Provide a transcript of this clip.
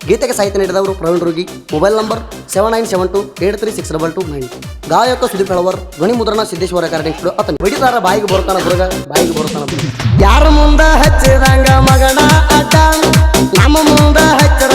ಗೀತೆಗೆ ಸಾಹಿತ್ಯ ನೀಡಿದವರು ಪ್ರವೀಣ್ ರೋಗಿ mobile number seven nine seven two eight three six double two nine ಗಾಯಕ ಸುದೀಪ್ ಹೇಳವರ್, ಧ್ವನಿ ಮುದ್ರಣ ಸಿದ್ದೇಶ್ವರ ಕಾರ್ಯ ಆತನ ಬಿಡಿದಾರ ಬಾಯಿಗೆ ಬರ್ತಾನ ದುರ್ಗ, ಬಾಯಿಗೆ ಬರ್ತಾನ ಯಾರ ಮುಂದ ಹಚ್ಚಿದಂಗ ಮಗನ ಅಡ್ಡ ನಮ್ಮ ಮುಂದ ಹಚ್ಚರ